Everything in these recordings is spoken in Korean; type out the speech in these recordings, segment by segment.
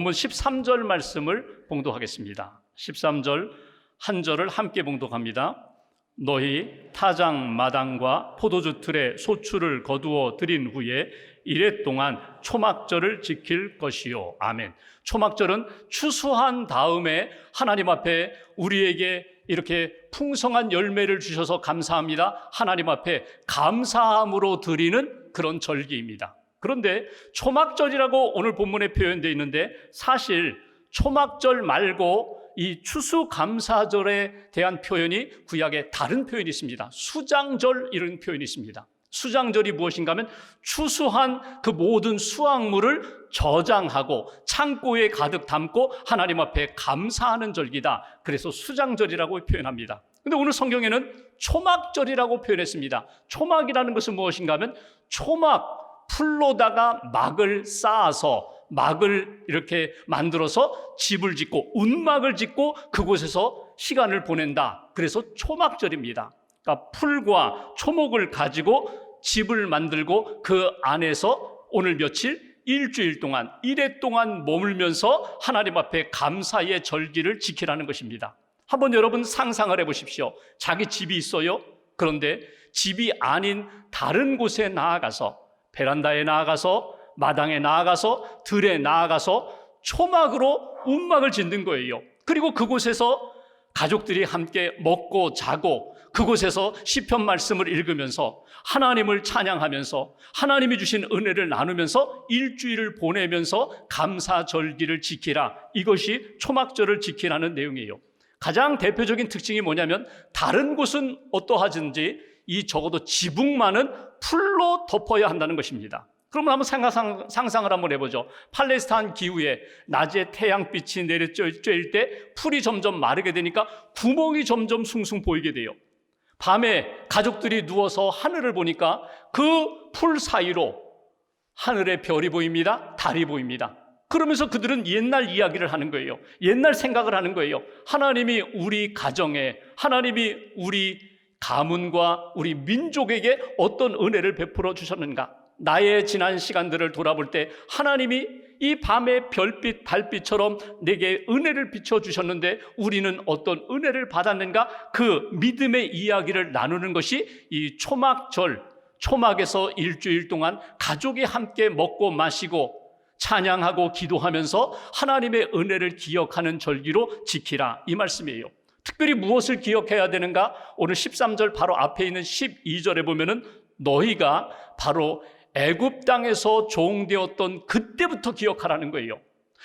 본문 13절 말씀을 봉독하겠습니다. 13절 한 절을 함께 봉독합니다. 너희 타장 마당과 포도주 틀에 소출을 거두어 드린 후에 이래 동안 초막절을 지킬 것이요. 아멘. 초막절은 추수한 다음에 하나님 앞에 우리에게 이렇게 풍성한 열매를 주셔서 감사합니다. 하나님 앞에 감사함으로 드리는 그런 절기입니다. 그런데 초막절이라고 오늘 본문에 표현되어 있는데 사실 초막절 말고 이 추수감사절에 대한 표현이 구약에 다른 표현이 있습니다. 수장절 이런 표현이 있습니다. 수장절이 무엇인가 하면 추수한 그 모든 수확물을 저장하고 창고에 가득 담고 하나님 앞에 감사하는 절기다. 그래서 수장절이라고 표현합니다. 근데 오늘 성경에는 초막절이라고 표현했습니다. 초막이라는 것은 무엇인가 하면 초막 풀로다가 막을 쌓아서 막을 이렇게 만들어서 집을 짓고 운막을 짓고 그곳에서 시간을 보낸다. 그래서 초막절입니다. 그러니까 풀과 초목을 가지고 집을 만들고 그 안에서 오늘 며칠 일주일 동안 일해 동안 머물면서 하나님 앞에 감사의 절기를 지키라는 것입니다. 한번 여러분 상상을 해 보십시오. 자기 집이 있어요. 그런데 집이 아닌 다른 곳에 나아가서 베란다에 나아가서 마당에 나아가서 들에 나아가서 초막으로 운막을 짓는 거예요. 그리고 그곳에서 가족들이 함께 먹고 자고 그곳에서 시편 말씀을 읽으면서 하나님을 찬양하면서 하나님이 주신 은혜를 나누면서 일주일을 보내면서 감사 절기를 지키라. 이것이 초막절을 지키라는 내용이에요. 가장 대표적인 특징이 뭐냐면 다른 곳은 어떠하든지 이 적어도 지붕만은 풀로 덮어야 한다는 것입니다. 그러면 한번 상상, 상상을 한번 해보죠. 팔레스타인 기후에 낮에 태양빛이 내려쬐일 때 풀이 점점 마르게 되니까 구멍이 점점 숭숭 보이게 돼요. 밤에 가족들이 누워서 하늘을 보니까 그 풀 사이로 하늘에 별이 보입니다. 달이 보입니다. 그러면서 그들은 옛날 이야기를 하는 거예요. 옛날 생각을 하는 거예요. 하나님이 우리 가정에, 하나님이 우리 가문과 우리 민족에게 어떤 은혜를 베풀어 주셨는가? 나의 지난 시간들을 돌아볼 때 하나님이 이 밤의 별빛, 달빛처럼 내게 은혜를 비춰 주셨는데 우리는 어떤 은혜를 받았는가? 그 믿음의 이야기를 나누는 것이 이 초막절, 초막에서 일주일 동안 가족이 함께 먹고 마시고 찬양하고 기도하면서 하나님의 은혜를 기억하는 절기로 지키라. 이 말씀이에요. 특별히 무엇을 기억해야 되는가? 오늘 13절 바로 앞에 있는 12절에 보면은 너희가 바로 애굽 땅에서 종되었던 그때부터 기억하라는 거예요.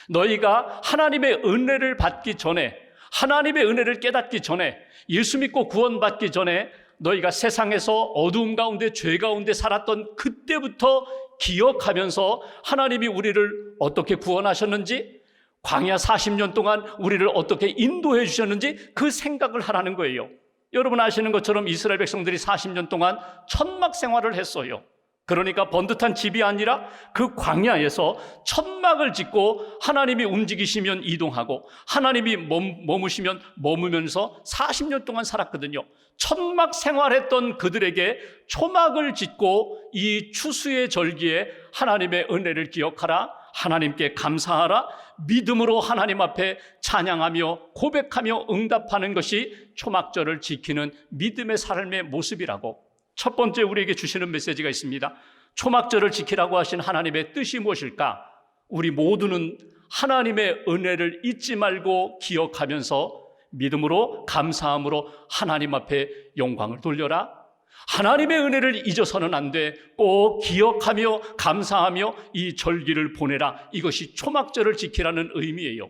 너희가 하나님의 은혜를 받기 전에 하나님의 은혜를 깨닫기 전에 예수 믿고 구원받기 전에 너희가 세상에서 어두움 가운데 죄 가운데 살았던 그때부터 기억하면서 하나님이 우리를 어떻게 구원하셨는지 광야 40년 동안 우리를 어떻게 인도해 주셨는지 그 생각을 하라는 거예요. 여러분 아시는 것처럼 이스라엘 백성들이 40년 동안 천막 생활을 했어요. 그러니까 번듯한 집이 아니라 그 광야에서 천막을 짓고 하나님이 움직이시면 이동하고 하나님이 머무시면 머무면서 40년 동안 살았거든요. 천막 생활했던 그들에게 초막을 짓고 이 추수의 절기에 하나님의 은혜를 기억하라. 하나님께 감사하라. 믿음으로 하나님 앞에 찬양하며 고백하며 응답하는 것이 초막절을 지키는 믿음의 삶의 모습이라고 첫 번째 우리에게 주시는 메시지가 있습니다. 초막절을 지키라고 하신 하나님의 뜻이 무엇일까? 우리 모두는 하나님의 은혜를 잊지 말고 기억하면서 믿음으로 감사함으로 하나님 앞에 영광을 돌려라. 하나님의 은혜를 잊어서는 안 돼. 꼭 기억하며 감사하며 이 절기를 보내라. 이것이 초막절을 지키라는 의미예요.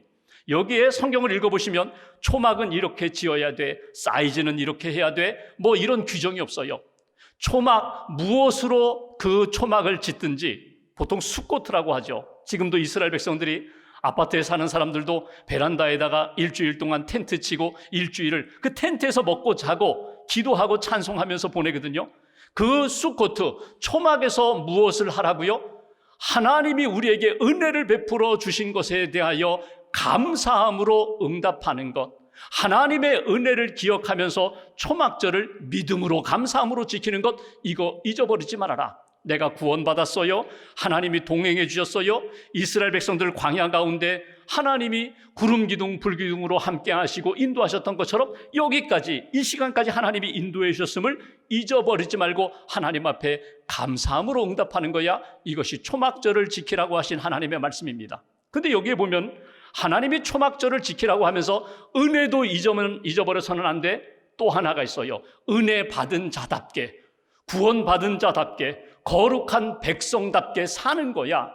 여기에 성경을 읽어보시면 초막은 이렇게 지어야 돼. 사이즈는 이렇게 해야 돼. 뭐 이런 규정이 없어요. 초막 무엇으로 그 초막을 짓든지 보통 수코트라고 하죠. 지금도 이스라엘 백성들이 아파트에 사는 사람들도 베란다에다가 일주일 동안 텐트 치고 일주일을 그 텐트에서 먹고 자고 기도하고 찬송하면서 보내거든요. 그 수코트 초막에서 무엇을 하라고요? 하나님이 우리에게 은혜를 베풀어 주신 것에 대하여 감사함으로 응답하는 것. 하나님의 은혜를 기억하면서 초막절을 믿음으로 감사함으로 지키는 것 이거 잊어버리지 말아라. 내가 구원받았어요. 하나님이 동행해 주셨어요. 이스라엘 백성들 광야 가운데 하나님이 구름 기둥 불 기둥으로 함께 하시고 인도하셨던 것처럼 여기까지 이 시간까지 하나님이 인도해 주셨음을 잊어버리지 말고 하나님 앞에 감사함으로 응답하는 거야. 이것이 초막절을 지키라고 하신 하나님의 말씀입니다. 근데 여기에 보면 하나님이 초막절을 지키라고 하면서 은혜도 잊어버려서는 안 돼. 또 하나가 있어요. 은혜 받은 자답게 구원받은 자답게 거룩한 백성답게 사는 거야.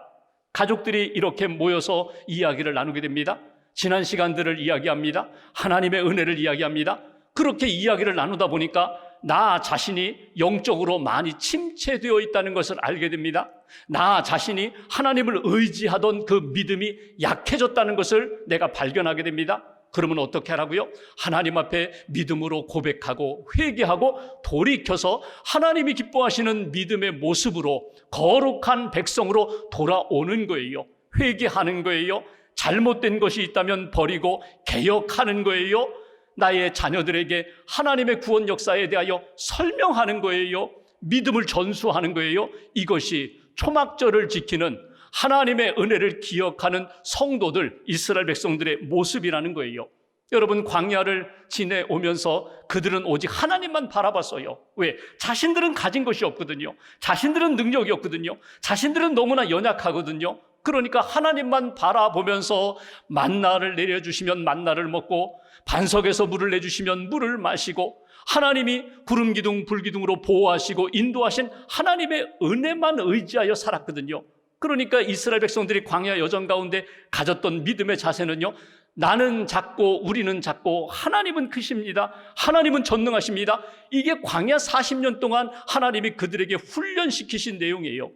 가족들이 이렇게 모여서 이야기를 나누게 됩니다. 지난 시간들을 이야기합니다. 하나님의 은혜를 이야기합니다. 그렇게 이야기를 나누다 보니까 나 자신이 영적으로 많이 침체되어 있다는 것을 알게 됩니다. 나 자신이 하나님을 의지하던 그 믿음이 약해졌다는 것을 내가 발견하게 됩니다. 그러면 어떻게 하라고요? 하나님 앞에 믿음으로 고백하고 회개하고 돌이켜서 하나님이 기뻐하시는 믿음의 모습으로 거룩한 백성으로 돌아오는 거예요. 회개하는 거예요. 잘못된 것이 있다면 버리고 개혁하는 거예요. 나의 자녀들에게 하나님의 구원 역사에 대하여 설명하는 거예요. 믿음을 전수하는 거예요. 이것이 초막절을 지키는 하나님의 은혜를 기억하는 성도들, 이스라엘 백성들의 모습이라는 거예요. 여러분, 광야를 지내오면서 그들은 오직 하나님만 바라봤어요. 왜? 자신들은 가진 것이 없거든요. 자신들은 능력이 없거든요. 자신들은 너무나 연약하거든요. 그러니까 하나님만 바라보면서 만나를 내려주시면 만나를 먹고 반석에서 물을 내주시면 물을 마시고 하나님이 구름 기둥 불 기둥으로 보호하시고 인도하신 하나님의 은혜만 의지하여 살았거든요. 그러니까 이스라엘 백성들이 광야 여정 가운데 가졌던 믿음의 자세는요. 나는 작고 우리는 작고 하나님은 크십니다. 하나님은 전능하십니다. 이게 광야 40년 동안 하나님이 그들에게 훈련시키신 내용이에요.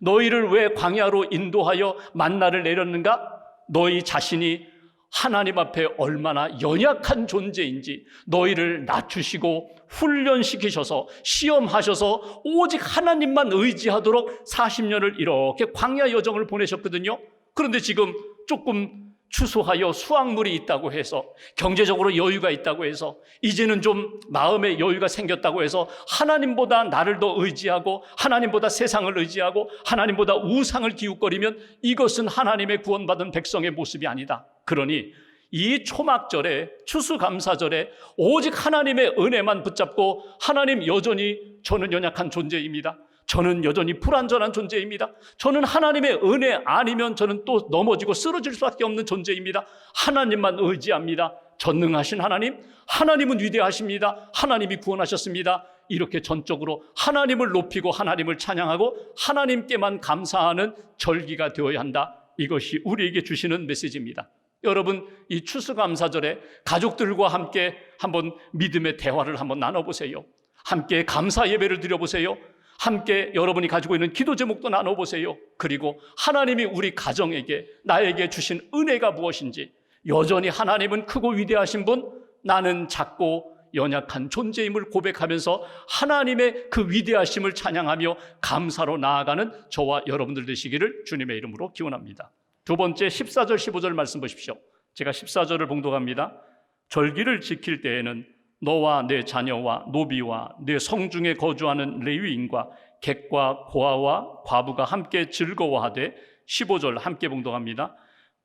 너희를 왜 광야로 인도하여 만나를 내렸는가? 너희 자신이 하나님 앞에 얼마나 연약한 존재인지 너희를 낮추시고 훈련시키셔서 시험하셔서 오직 하나님만 의지하도록 40년을 이렇게 광야 여정을 보내셨거든요. 그런데 지금 조금 추수하여 수확물이 있다고 해서 경제적으로 여유가 있다고 해서 이제는 좀 마음의 여유가 생겼다고 해서 하나님보다 나를 더 의지하고 하나님보다 세상을 의지하고 하나님보다 우상을 기웃거리면 이것은 하나님의 구원받은 백성의 모습이 아니다. 그러니 이 초막절에 추수감사절에 오직 하나님의 은혜만 붙잡고 하나님 여전히 저는 연약한 존재입니다. 저는 여전히 불완전한 존재입니다. 저는 하나님의 은혜 아니면 저는 또 넘어지고 쓰러질 수밖에 없는 존재입니다. 하나님만 의지합니다. 전능하신 하나님, 하나님은 위대하십니다. 하나님이 구원하셨습니다. 이렇게 전적으로 하나님을 높이고 하나님을 찬양하고 하나님께만 감사하는 절기가 되어야 한다. 이것이 우리에게 주시는 메시지입니다. 여러분, 이 추수감사절에 가족들과 함께 한번 믿음의 대화를 한번 나눠보세요. 함께 감사 예배를 드려보세요. 함께 여러분이 가지고 있는 기도 제목도 나눠보세요. 그리고 하나님이 우리 가정에게, 나에게 주신 은혜가 무엇인지, 여전히 하나님은 크고 위대하신 분, 나는 작고 연약한 존재임을 고백하면서 하나님의 그 위대하심을 찬양하며 감사로 나아가는 저와 여러분들 되시기를 주님의 이름으로 기원합니다. 두 번째 14절 15절 말씀 보십시오. 제가 14절을 봉독합니다. 절기를 지킬 때에는 너와 내 자녀와 노비와 내 성중에 거주하는 레위인과 객과 고아와 과부가 함께 즐거워하되 15절 함께 봉독합니다.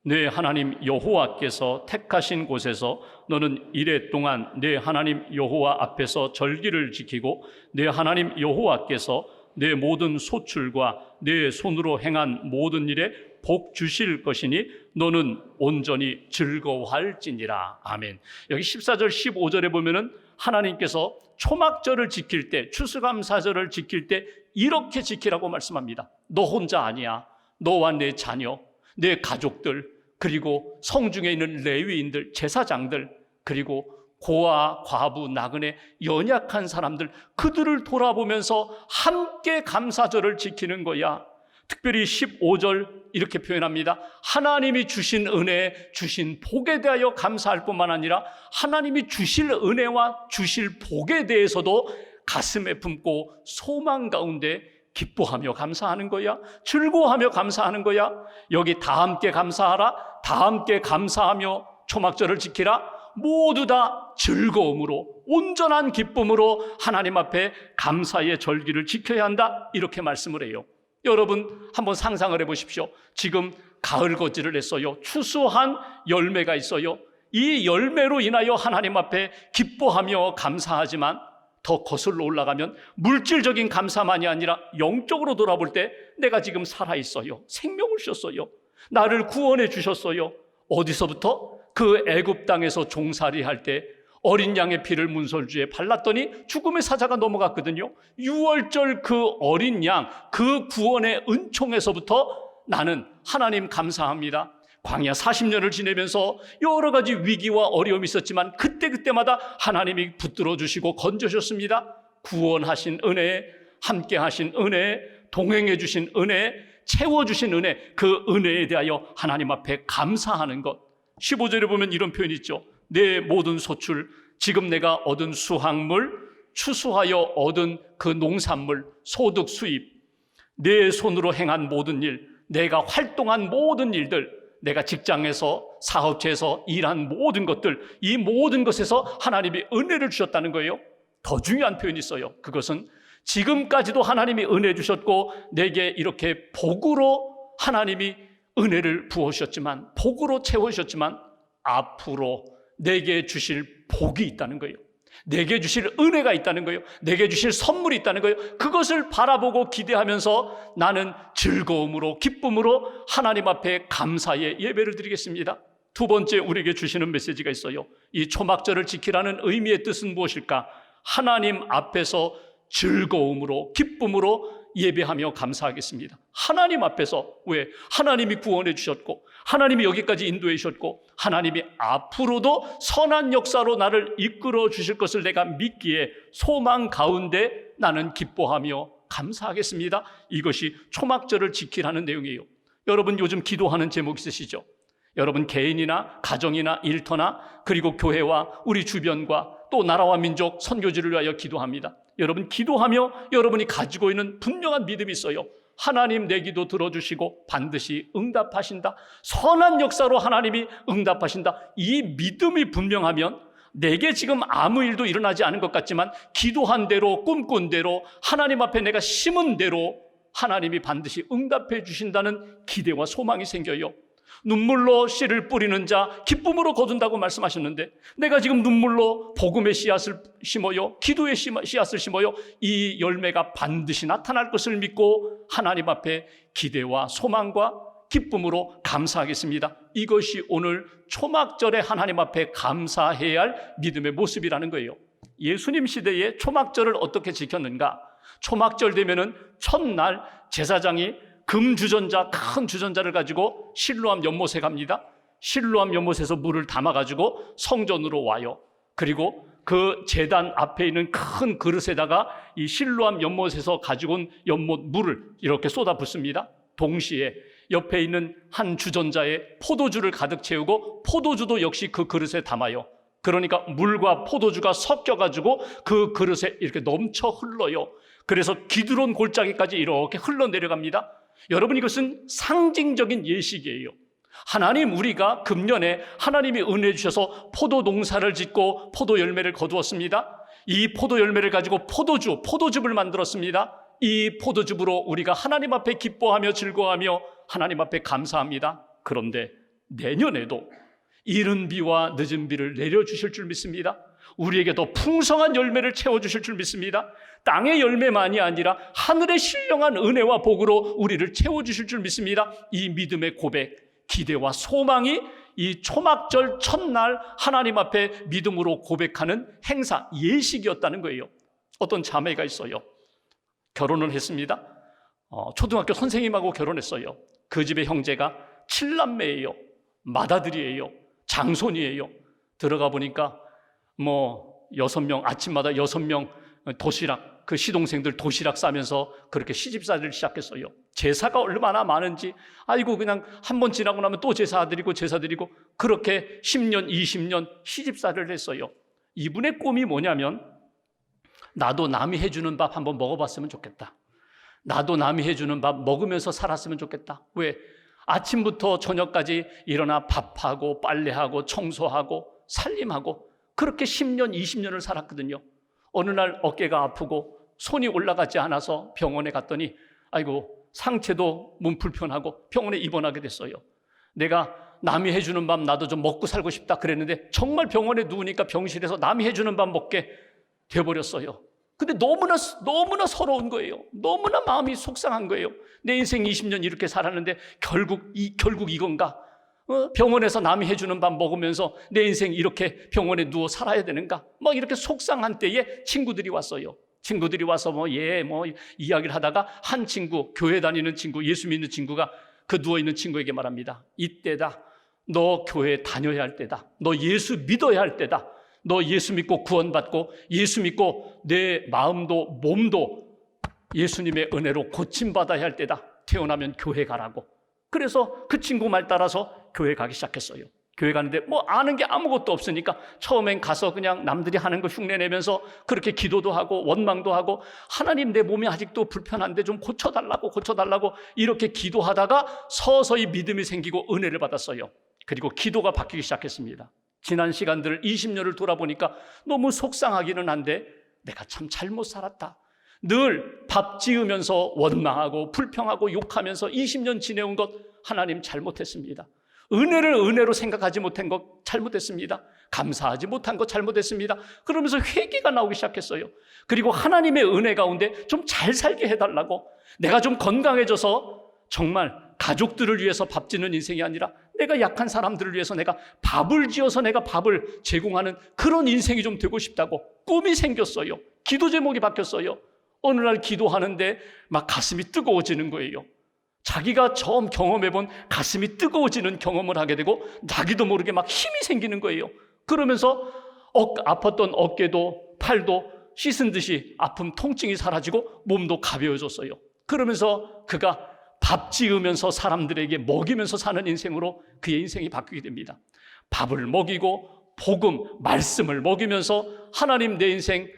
내 하나님 여호와께서 택하신 곳에서 너는 이래 동안 내 하나님 여호와 앞에서 절기를 지키고 내 하나님 여호와께서 내 모든 소출과 내 손으로 행한 모든 일에 복 주실 것이니 너는 온전히 즐거워할지니라. 아멘. 여기 14절 15절에 보면은 하나님께서 초막절을 지킬 때 추수감사절을 지킬 때 이렇게 지키라고 말씀합니다. 너 혼자 아니야. 너와 내 자녀, 내 가족들, 그리고 성중에 있는 레위인들, 제사장들, 그리고 고아, 과부, 나그네, 연약한 사람들, 그들을 돌아보면서 함께 감사절을 지키는 거야. 특별히 15절 이렇게 표현합니다. 하나님이 주신 은혜, 주신 복에 대하여 감사할 뿐만 아니라 하나님이 주실 은혜와 주실 복에 대해서도 가슴에 품고 소망 가운데 기뻐하며 감사하는 거야. 즐거워하며 감사하는 거야. 여기 다 함께 감사하라. 다 함께 감사하며 초막절을 지키라. 모두 다 즐거움으로 온전한 기쁨으로 하나님 앞에 감사의 절기를 지켜야 한다. 이렇게 말씀을 해요. 여러분 한번 상상을 해 보십시오. 지금 가을 거지를 했어요. 추수한 열매가 있어요. 이 열매로 인하여 하나님 앞에 기뻐하며 감사하지만 더 거슬러 올라가면 물질적인 감사만이 아니라 영적으로 돌아볼 때 내가 지금 살아 있어요. 생명을 주셨어요. 나를 구원해 주셨어요. 어디서부터 그 애굽 땅에서 종살이 할때 어린 양의 피를 문설주에 발랐더니 죽음의 사자가 넘어갔거든요. 6월절 그 어린 양, 그 구원의 은총에서부터 나는 하나님 감사합니다. 광야 40년을 지내면서 여러 가지 위기와 어려움이 있었지만 그때그때마다 하나님이 붙들어 주시고 건져 주셨습니다. 구원하신 은혜, 함께 하신 은혜, 동행해 주신 은혜, 채워 주신 은혜, 그 은혜에 대하여 하나님 앞에 감사하는 것. 15절에 보면 이런 표현이 있죠. 내 모든 소출, 지금 내가 얻은 수확물, 추수하여 얻은 그 농산물, 소득 수입, 내 손으로 행한 모든 일, 내가 활동한 모든 일들, 내가 직장에서 사업체에서 일한 모든 것들, 이 모든 것에서 하나님이 은혜를 주셨다는 거예요. 더 중요한 표현이 있어요. 그것은 지금까지도 하나님이 은혜 주셨고 내게 이렇게 복으로 하나님이 은혜를 부어 주셨지만 복으로 채워 주셨지만 앞으로 내게 주실 복이 있다는 거예요. 내게 주실 은혜가 있다는 거예요. 내게 주실 선물이 있다는 거예요. 그것을 바라보고 기대하면서 나는 즐거움으로 기쁨으로 하나님 앞에 감사의 예배를 드리겠습니다. 두 번째 우리에게 주시는 메시지가 있어요. 이 초막절을 지키라는 의미의 뜻은 무엇일까? 하나님 앞에서 즐거움으로 기쁨으로 예배하며 감사하겠습니다. 하나님 앞에서 왜 하나님이 구원해 주셨고 하나님이 여기까지 인도해 주셨고 하나님이 앞으로도 선한 역사로 나를 이끌어 주실 것을 내가 믿기에 소망 가운데 나는 기뻐하며 감사하겠습니다. 이것이 초막절을 지키라는 내용이에요. 여러분 요즘 기도하는 제목 있으시죠? 여러분 개인이나 가정이나 일터나 그리고 교회와 우리 주변과 또 나라와 민족 선교지를 위하여 기도합니다. 여러분 기도하며 여러분이 가지고 있는 분명한 믿음이 있어요. 하나님 내 기도 들어주시고 반드시 응답하신다. 선한 역사로 하나님이 응답하신다. 이 믿음이 분명하면 내게 지금 아무 일도 일어나지 않은 것 같지만 기도한 대로 꿈꾼 대로 하나님 앞에 내가 심은 대로 하나님이 반드시 응답해 주신다는 기대와 소망이 생겨요. 눈물로 씨를 뿌리는 자 기쁨으로 거둔다고 말씀하셨는데 내가 지금 눈물로 복음의 씨앗을 심어요 기도의 씨앗을 심어요 이 열매가 반드시 나타날 것을 믿고 하나님 앞에 기대와 소망과 기쁨으로 감사하겠습니다. 이것이 오늘 초막절에 하나님 앞에 감사해야 할 믿음의 모습이라는 거예요. 예수님 시대에 초막절을 어떻게 지켰는가? 초막절 되면은 첫날 제사장이 금 주전자 큰 주전자를 가지고 실로암 연못에 갑니다. 실로암 연못에서 물을 담아 가지고 성전으로 와요. 그리고 그 제단 앞에 있는 큰 그릇에다가 이 실로암 연못에서 가지고 온 연못 물을 이렇게 쏟아 붓습니다. 동시에 옆에 있는 한 주전자에 포도주를 가득 채우고 포도주도 역시 그 그릇에 담아요. 그러니까 물과 포도주가 섞여 가지고 그 그릇에 이렇게 넘쳐 흘러요. 그래서 기드론 골짜기까지 이렇게 흘러 내려갑니다. 여러분 이것은 상징적인 예식이에요. 하나님 우리가 금년에 하나님이 은혜 주셔서 포도 농사를 짓고 포도 열매를 거두었습니다. 이 포도 열매를 가지고 포도주, 포도즙을 만들었습니다. 이 포도즙으로 우리가 하나님 앞에 기뻐하며 즐거워하며 하나님 앞에 감사합니다. 그런데 내년에도 이른 비와 늦은 비를 내려 주실 줄 믿습니다. 우리에게 더 풍성한 열매를 채워주실 줄 믿습니다. 땅의 열매만이 아니라 하늘의 신령한 은혜와 복으로 우리를 채워주실 줄 믿습니다. 이 믿음의 고백, 기대와 소망이 이 초막절 첫날 하나님 앞에 믿음으로 고백하는 행사, 예식이었다는 거예요. 어떤 자매가 있어요. 결혼을 했습니다. 어, 초등학교 선생님하고 결혼했어요. 그 집의 형제가 칠남매예요. 맏아들이에요. 장손이에요. 들어가 보니까 뭐 여섯 명 아침마다 여섯 명 도시락 그 시동생들 도시락 싸면서 그렇게 시집살이를 시작했어요. 제사가 얼마나 많은지 아이고 그냥 한 번 지나고 나면 또 제사 드리고 제사 드리고 그렇게 10년 20년 시집살이를 했어요. 이분의 꿈이 뭐냐면 나도 남이 해주는 밥 한번 먹어봤으면 좋겠다. 나도 남이 해주는 밥 먹으면서 살았으면 좋겠다. 왜? 아침부터 저녁까지 일어나 밥하고 빨래하고 청소하고 살림하고 그렇게 10년, 20년을 살았거든요. 어느 날 어깨가 아프고 손이 올라가지 않아서 병원에 갔더니 아이고 상체도 몸 불편하고 병원에 입원하게 됐어요. 내가 남이 해주는 밥 나도 좀 먹고 살고 싶다 그랬는데 정말 병원에 누우니까 병실에서 남이 해주는 밥 먹게 돼버렸어요. 근데 너무나 너무나 서러운 거예요. 너무나 마음이 속상한 거예요. 내 인생 20년 이렇게 살았는데 결국 이 결국 이건가? 어? 병원에서 남이 해주는 밥 먹으면서 내 인생 이렇게 병원에 누워 살아야 되는가? 막 이렇게 속상한 때에 친구들이 왔어요. 친구들이 와서 뭐 예 뭐 이야기를 하다가 한 친구 교회 다니는 친구 예수 믿는 친구가 그 누워 있는 친구에게 말합니다. 이때다. 너 교회 다녀야 할 때다. 너 예수 믿어야 할 때다. 너 예수 믿고 구원받고 예수 믿고 내 마음도 몸도 예수님의 은혜로 고침받아야 할 때다. 태어나면 교회 가라고. 그래서 그 친구 말 따라서 교회 가기 시작했어요. 교회 가는데 뭐 아는 게 아무것도 없으니까 처음엔 가서 그냥 남들이 하는 거 흉내내면서 그렇게 기도도 하고 원망도 하고 하나님 내 몸이 아직도 불편한데 좀 고쳐달라고 고쳐달라고 이렇게 기도하다가 서서히 믿음이 생기고 은혜를 받았어요. 그리고 기도가 바뀌기 시작했습니다. 지난 시간들 20년을 돌아보니까 너무 속상하기는 한데 내가 참 잘못 살았다. 늘 밥 지으면서 원망하고 불평하고 욕하면서 20년 지내온 것 하나님 잘못했습니다. 은혜를 은혜로 생각하지 못한 것 잘못했습니다. 감사하지 못한 것 잘못했습니다. 그러면서 회개가 나오기 시작했어요. 그리고 하나님의 은혜 가운데 좀 잘 살게 해달라고 내가 좀 건강해져서 정말 가족들을 위해서 밥 짓는 인생이 아니라 내가 약한 사람들을 위해서 내가 밥을 지어서 내가 밥을 제공하는 그런 인생이 좀 되고 싶다고 꿈이 생겼어요. 기도 제목이 바뀌었어요. 어느 날 기도하는데 막 가슴이 뜨거워지는 거예요. 자기가 처음 경험해본 가슴이 뜨거워지는 경험을 하게 되고 자기도 모르게 막 힘이 생기는 거예요. 그러면서 어, 아팠던 어깨도 팔도 씻은 듯이 아픔 통증이 사라지고 몸도 가벼워졌어요. 그러면서 그가 밥 지으면서 사람들에게 먹이면서 사는 인생으로 그의 인생이 바뀌게 됩니다. 밥을 먹이고 복음, 말씀을 먹이면서 하나님 내 인생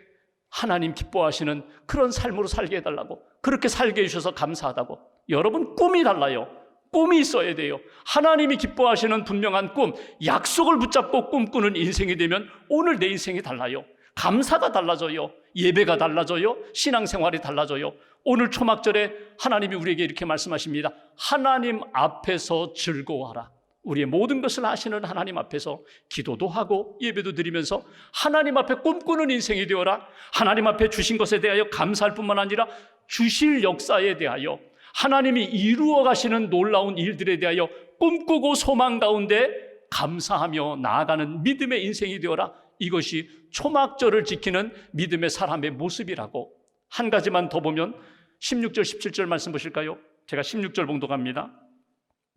하나님 기뻐하시는 그런 삶으로 살게 해달라고 그렇게 살게 해주셔서 감사하다고 여러분 꿈이 달라요. 꿈이 있어야 돼요. 하나님이 기뻐하시는 분명한 꿈, 약속을 붙잡고 꿈꾸는 인생이 되면 오늘 내 인생이 달라요. 감사가 달라져요. 예배가 달라져요. 신앙생활이 달라져요. 오늘 초막절에 하나님이 우리에게 이렇게 말씀하십니다. 하나님 앞에서 즐거워하라. 우리의 모든 것을 아시는 하나님 앞에서 기도도 하고 예배도 드리면서 하나님 앞에 꿈꾸는 인생이 되어라. 하나님 앞에 주신 것에 대하여 감사할 뿐만 아니라 주실 역사에 대하여 하나님이 이루어 가시는 놀라운 일들에 대하여 꿈꾸고 소망 가운데 감사하며 나아가는 믿음의 인생이 되어라. 이것이 초막절을 지키는 믿음의 사람의 모습이라고 한 가지만 더 보면 16절 17절 말씀 보실까요? 제가 16절 봉독합니다.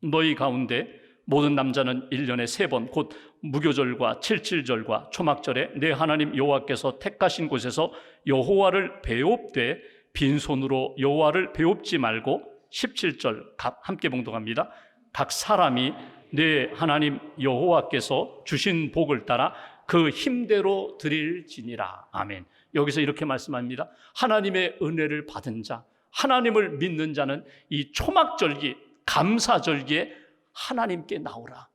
너희 가운데 모든 남자는 1년에 세 번 곧 무교절과 칠칠절과 초막절에 내 하나님 여호와께서 택하신 곳에서 여호와를 배웁되 빈손으로 여호와를 배웁지 말고 17절 함께 봉독합니다. 각 사람이 내 하나님 여호와께서 주신 복을 따라 그 힘대로 드릴지니라. 아멘. 여기서 이렇게 말씀합니다. 하나님의 은혜를 받은 자, 하나님을 믿는 자는 이 초막절기, 감사절기에 하나님께 나오라.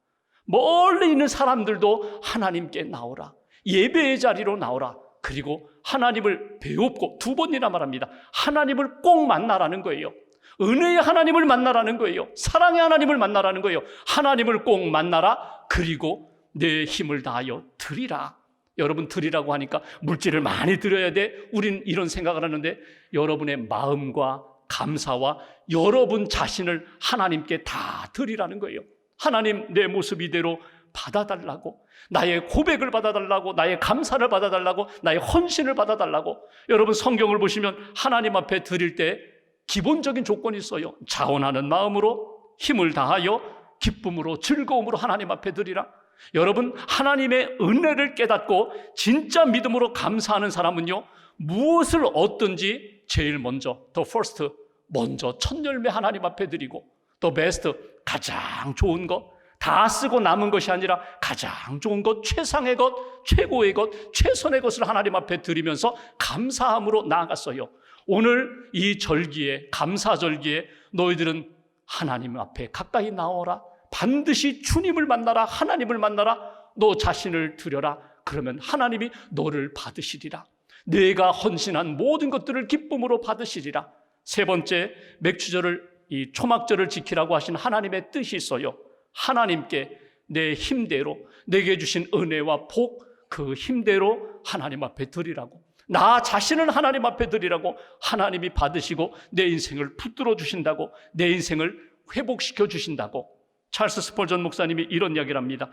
멀리 있는 사람들도 하나님께 나오라. 예배의 자리로 나오라. 그리고 하나님을 배웁고 두 번이나 말합니다. 하나님을 꼭 만나라는 거예요. 은혜의 하나님을 만나라는 거예요. 사랑의 하나님을 만나라는 거예요. 하나님을 꼭 만나라. 그리고 내 힘을 다하여 드리라. 여러분 드리라고 하니까 물질을 많이 드려야 돼. 우린 이런 생각을 하는데 여러분의 마음과 감사와 여러분 자신을 하나님께 다 드리라는 거예요. 하나님 내 모습 이대로 받아달라고 나의 고백을 받아달라고 나의 감사를 받아달라고 나의 헌신을 받아달라고 여러분 성경을 보시면 하나님 앞에 드릴 때 기본적인 조건이 있어요. 자원하는 마음으로 힘을 다하여 기쁨으로 즐거움으로 하나님 앞에 드리라. 여러분 하나님의 은혜를 깨닫고 진짜 믿음으로 감사하는 사람은요 무엇을 얻든지 제일 먼저 더 퍼스트 먼저 첫 열매 하나님 앞에 드리고 더 베스트 가장 좋은 것 다 쓰고 남은 것이 아니라 가장 좋은 것, 최상의 것, 최고의 것, 최선의 것을 하나님 앞에 드리면서 감사함으로 나아갔어요. 오늘 이 절기에 감사절기에 너희들은 하나님 앞에 가까이 나오라. 반드시 주님을 만나라. 하나님을 만나라. 너 자신을 드려라. 그러면 하나님이 너를 받으시리라. 내가 헌신한 모든 것들을 기쁨으로 받으시리라. 세 번째, 맥주절을 이 초막절을 지키라고 하신 하나님의 뜻이 있어요. 하나님께 내 힘대로 내게 주신 은혜와 복 그 힘대로 하나님 앞에 드리라고. 나 자신을 하나님 앞에 드리라고 하나님이 받으시고 내 인생을 붙들어 주신다고 내 인생을 회복시켜 주신다고 찰스 스펄전 목사님이 이런 이야기를 합니다.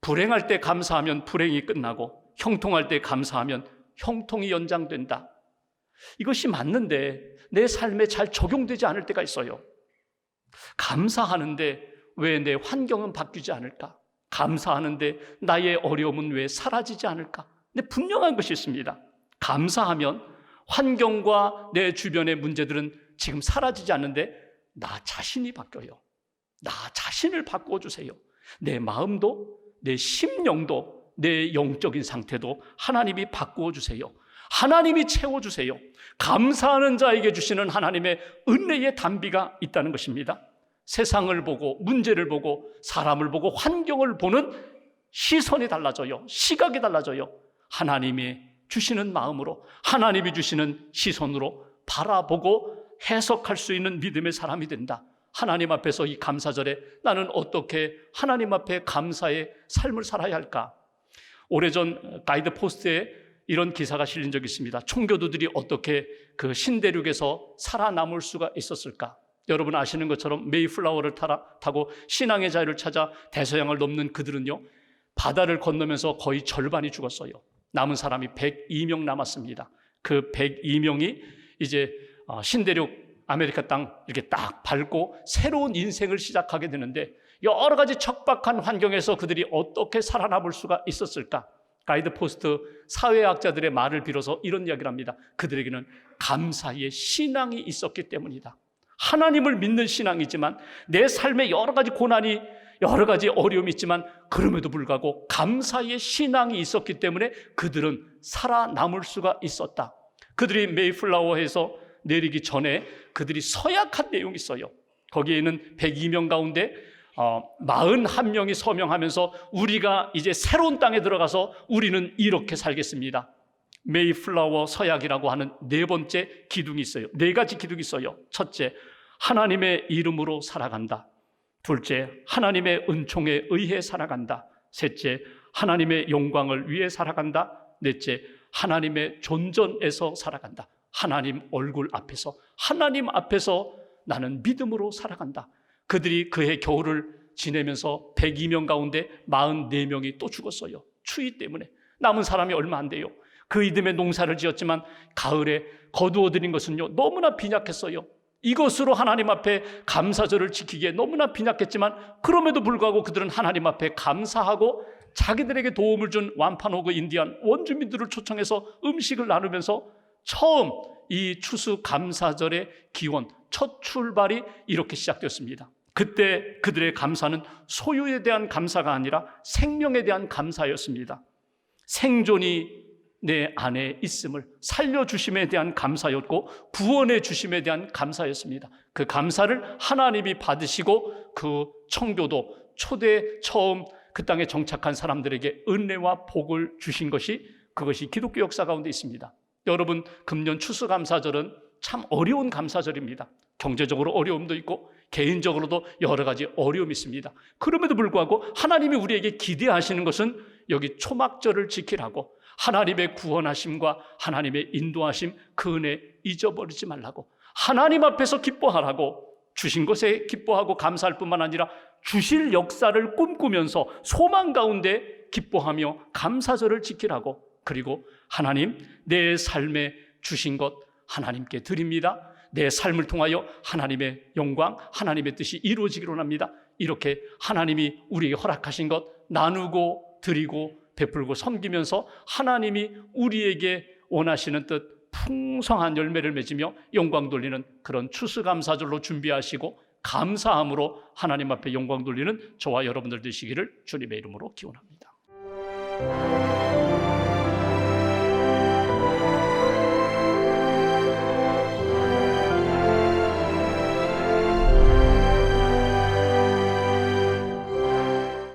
불행할 때 감사하면 불행이 끝나고 형통할 때 감사하면 형통이 연장된다. 이것이 맞는데 내 삶에 잘 적용되지 않을 때가 있어요. 감사하는데 왜 내 환경은 바뀌지 않을까? 감사하는데 나의 어려움은 왜 사라지지 않을까? 근데 분명한 것이 있습니다. 감사하면 환경과 내 주변의 문제들은 지금 사라지지 않는데 나 자신이 바뀌어요. 나 자신을 바꿔주세요. 내 마음도, 내 심령도, 내 영적인 상태도 하나님이 바꾸어 주세요. 하나님이 채워주세요. 감사하는 자에게 주시는 하나님의 은혜의 단비가 있다는 것입니다. 세상을 보고, 문제를 보고, 사람을 보고, 환경을 보는 시선이 달라져요. 시각이 달라져요. 하나님이 주시는 마음으로, 하나님이 주시는 시선으로 바라보고 해석할 수 있는 믿음의 사람이 된다. 하나님 앞에서 이 감사절에 나는 어떻게 하나님 앞에 감사의 삶을 살아야 할까? 오래전 가이드 포스트에 이런 기사가 실린 적이 있습니다. 총교도들이 어떻게 그 신대륙에서 살아남을 수가 있었을까? 여러분 아시는 것처럼 메이플라워를 타라, 타고 신앙의 자유를 찾아 대서양을 넘는 그들은요, 바다를 건너면서 거의 절반이 죽었어요. 남은 사람이 102명 남았습니다. 그 102명이 이제 어, 신대륙 아메리카 땅 이렇게 딱 밟고 새로운 인생을 시작하게 되는데 여러 가지 척박한 환경에서 그들이 어떻게 살아남을 수가 있었을까? 가이드 포스트 사회학자들의 말을 빌어서 이런 이야기를 합니다. 그들에게는 감사의 신앙이 있었기 때문이다. 하나님을 믿는 신앙이지만 내 삶에 여러 가지 고난이 여러 가지 어려움이 있지만 그럼에도 불구하고 감사의 신앙이 있었기 때문에 그들은 살아남을 수가 있었다. 그들이 메이플라워에서 내리기 전에 그들이 서약한 내용이 있어요. 거기에는 102명 가운데 어, 41명이 서명하면서 우리가 이제 새로운 땅에 들어가서 우리는 이렇게 살겠습니다. 메이플라워 서약이라고 하는 네 번째 기둥이 있어요. 네 가지 기둥이 있어요. 첫째, 하나님의 이름으로 살아간다. 둘째, 하나님의 은총에 의해 살아간다. 셋째, 하나님의 영광을 위해 살아간다. 넷째, 하나님의 존전에서 살아간다. 하나님 얼굴 앞에서, 하나님 앞에서 나는 믿음으로 살아간다. 그들이 그해 겨울을 지내면서 102명 가운데 44명이 또 죽었어요. 추위 때문에. 남은 사람이 얼마 안 돼요. 그 이듬해 농사를 지었지만 가을에 거두어 들인 것은요, 너무나 빈약했어요. 이것으로 하나님 앞에 감사절을 지키기에 너무나 빈약했지만 그럼에도 불구하고 그들은 하나님 앞에 감사하고 자기들에게 도움을 준 완파노그 인디안 원주민들을 초청해서 음식을 나누면서 처음 이 추수 감사절의 기원, 첫 출발이 이렇게 시작되었습니다. 그때 그들의 감사는 소유에 대한 감사가 아니라 생명에 대한 감사였습니다. 생존이 내 안에 있음을 살려주심에 대한 감사였고 구원의 주심에 대한 감사였습니다. 그 감사를 하나님이 받으시고 그 청교도 초대 처음 그 땅에 정착한 사람들에게 은혜와 복을 주신 것이 그것이 기독교 역사 가운데 있습니다. 여러분 금년 추수감사절은 참 어려운 감사절입니다. 경제적으로 어려움도 있고 개인적으로도 여러 가지 어려움이 있습니다. 그럼에도 불구하고 하나님이 우리에게 기대하시는 것은 여기 초막절을 지키라고 하나님의 구원하심과 하나님의 인도하심 그 은혜 잊어버리지 말라고 하나님 앞에서 기뻐하라고 주신 것에 기뻐하고 감사할 뿐만 아니라 주실 역사를 꿈꾸면서 소망 가운데 기뻐하며 감사절을 지키라고 그리고 하나님 내 삶에 주신 것 하나님께 드립니다. 내 삶을 통하여 하나님의 영광, 하나님의 뜻이 이루어지기로 합니다. 이렇게 하나님이 우리에게 허락하신 것 나누고 드리고 베풀고 섬기면서 하나님이 우리에게 원하시는 뜻 풍성한 열매를 맺으며 영광 돌리는 그런 추수감사절로 준비하시고 감사함으로 하나님 앞에 영광 돌리는 저와 여러분들 되시기를 주님의 이름으로 기원합니다.